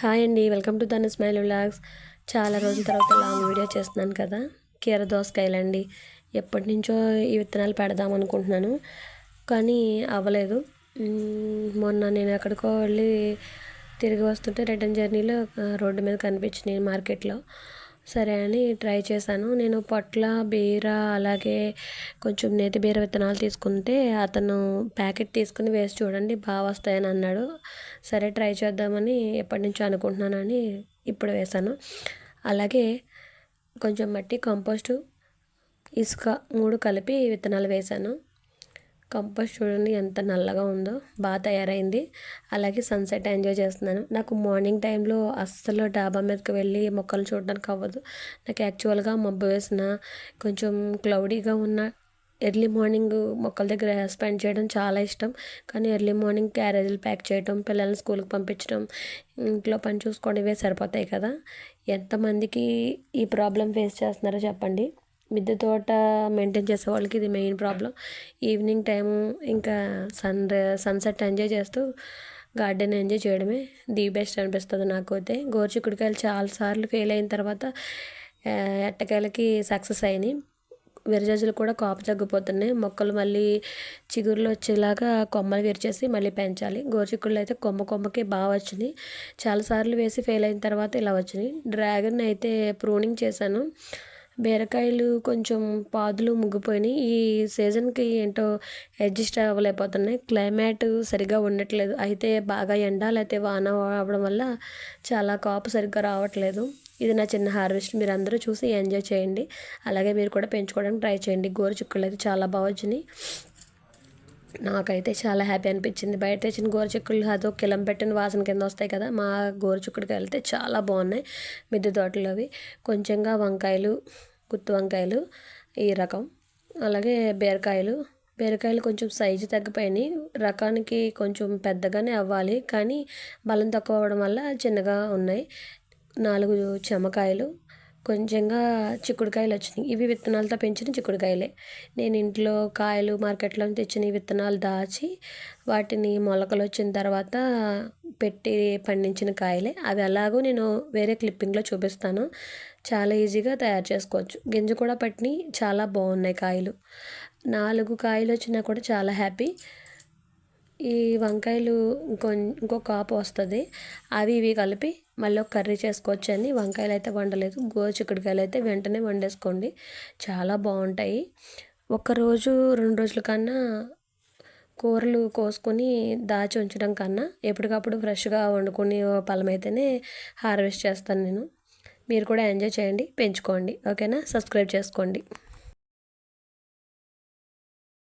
Hi అండి welcome to దాని smile vlogs చాలా రోజుల తర్వాత లాంగ్ వీడియో చేస్తున్నాను కదా కీర దోసకాయలు అండి. ఎప్పటి నుంచో ఈ విత్తనాలు పెడదాం అనుకుంటున్నాను కానీ అవ్వలేదు. మొన్న నేను ఎక్కడికో వెళ్ళి తిరిగి వస్తుంటే రిటర్న్ జర్నీలో రోడ్డు మీద కనిపించినాయి మార్కెట్లో. సరే అని ట్రై చేశాను. నేను పొట్ల బీర అలాగే కొంచెం నేతి బీర విత్తనాలు తీసుకుంటే అతను ప్యాకెట్ తీసుకుని వేసి చూడండి బాగా వస్తాయని అన్నాడు. సరే ట్రై చేద్దామని ఎప్పటి నుంచో అనుకుంటున్నానని ఇప్పుడు వేశాను. అలాగే కొంచెం మట్టి కంపోస్టు ఇసుక మూడు కలిపి విత్తనాలు వేశాను. కంపోజ్ చూడండి ఎంత నల్లగా ఉందో బాగా తయారైంది. అలాగే సన్సెట్ ఎంజాయ్ చేస్తున్నాను. నాకు మార్నింగ్ టైంలో అస్సలు డాబా మీదకి వెళ్ళి మొక్కలు చూడడానికి అవ్వదు. నాకు యాక్చువల్గా మబ్బు వేసిన కొంచెం క్లౌడీగా ఉన్న ఎర్లీ మార్నింగ్ మొక్కల దగ్గర స్పెండ్ చేయడం చాలా ఇష్టం. కానీ ఎర్లీ మార్నింగ్ క్యారేజీలు ప్యాక్ చేయడం పిల్లల్ని స్కూల్కి పంపించడం ఇంట్లో పని చూసుకోవడం ఇవే సరిపోతాయి కదా. ఎంతమందికి ఈ ప్రాబ్లం ఫేస్ చేస్తున్నారో చెప్పండి. మిద్దె తోట మెయింటైన్ చేసే వాళ్ళకి ఇది మెయిన్ ప్రాబ్లం. ఈవినింగ్ టైము ఇంకా సన్ సన్సెట్ ఎంజాయ్ చేస్తూ గార్డెన్ ఎంజాయ్ చేయడమే ది బెస్ట్ అనిపిస్తుంది నాకు అయితే గోరుచిక్కుడుకాయలు చాలాసార్లు ఫెయిల్ అయిన తర్వాత ఎట్టకాయలకి సక్సెస్ అయినాయి. విరజాజులు కూడా కాపు తగ్గిపోతున్నాయి. మొక్కలు మళ్ళీ చిగురులు వచ్చేలాగా కొమ్మలు విరిచేసి మళ్ళీ పెంచాలి. గోరుచిక్కుళ్ళు అయితే కొమ్మ కొమ్మకి బాగా వచ్చినాయి. చాలాసార్లు వేసి ఫెయిల్ అయిన తర్వాత ఇలా వచ్చినాయి. డ్రాగన్ అయితే ప్రూనింగ్ చేశాను. బీరకాయలు కొంచెం పాదులు ముగ్గిపోయినాయి. ఈ సీజన్కి ఏంటో అడ్జస్ట్ అవ్వలేకపోతున్నాయి. క్లైమేట్ సరిగా ఉండట్లేదు. అయితే బాగా ఎండ లేకపోతే వాన అవడం వల్ల చాలా కాపు సరిగ్గా రావట్లేదు. ఇది నా చిన్న హార్వెస్ట్. మీరు అందరూ చూసి ఎంజాయ్ చేయండి. అలాగే మీరు కూడా పెంచుకోవడానికి ట్రై చేయండి. గోరు చుక్కలు అయితే చాలా బాగా వచ్చినాయి. నాకైతే చాలా హ్యాపీ అనిపించింది. బయట తెచ్చిన గోరుచిక్కుళ్ళు అదో కిలం పెట్టిన వాసన కింద వస్తాయి కదా మా గోరుచిక్కుడికి వెళ్తే చాలా బాగున్నాయి. మిద్దె తోటలు అవి. కొంచెంగా వంకాయలు గుత్తి వంకాయలు ఈ రకం. అలాగే బీరకాయలు. బీరకాయలు కొంచెం సైజు తగ్గిపోయినాయి. రకానికి కొంచెం పెద్దగానే అవ్వాలి కానీ బలం తక్కువ అవ్వడం వల్ల చిన్నగా ఉన్నాయి. నాలుగు చెమకాయలు కొంచెంగా చిక్కుడుకాయలు వచ్చినాయి. ఇవి విత్తనాలతో పెంచిన చిక్కుడుకాయలే. నేను ఇంట్లో కాయలు మార్కెట్లో తెచ్చిన విత్తనాలు దాచి వాటిని మొలకలు వచ్చిన తర్వాత పెట్టి పండించిన కాయలే. అవి ఎలాగో నేను వేరే క్లిప్పింగ్లో చూపిస్తాను. చాలా ఈజీగా తయారు చేసుకోవచ్చు. గింజ కూడా పట్టిని చాలా బాగున్నాయి కాయలు. నాలుగు కాయలు వచ్చినా కూడా చాలా హ్యాపీ. ఈ వంకాయలు ఇంకో ఇంకో కాపు వస్తుంది. అవి ఇవి కలిపి మళ్ళీ ఒక కర్రీ చేసుకోవచ్చు అని వంకాయలు అయితే వండలేదు. గోరు చిక్కుడుకాయలు అయితే వెంటనే వండేసుకోండి. చాలా బాగుంటాయి. ఒక్కరోజు రెండు రోజుల కన్నా కూరలు కోసుకొని దాచి ఉంచడం కన్నా ఎప్పటికప్పుడు ఫ్రెష్గా వండుకుని పలం అయితేనే హార్వెస్ట్ చేస్తాను నేను. మీరు కూడా ఎంజాయ్ చేయండి పెంచుకోండి. ఓకేనా? సబ్స్క్రైబ్ చేసుకోండి.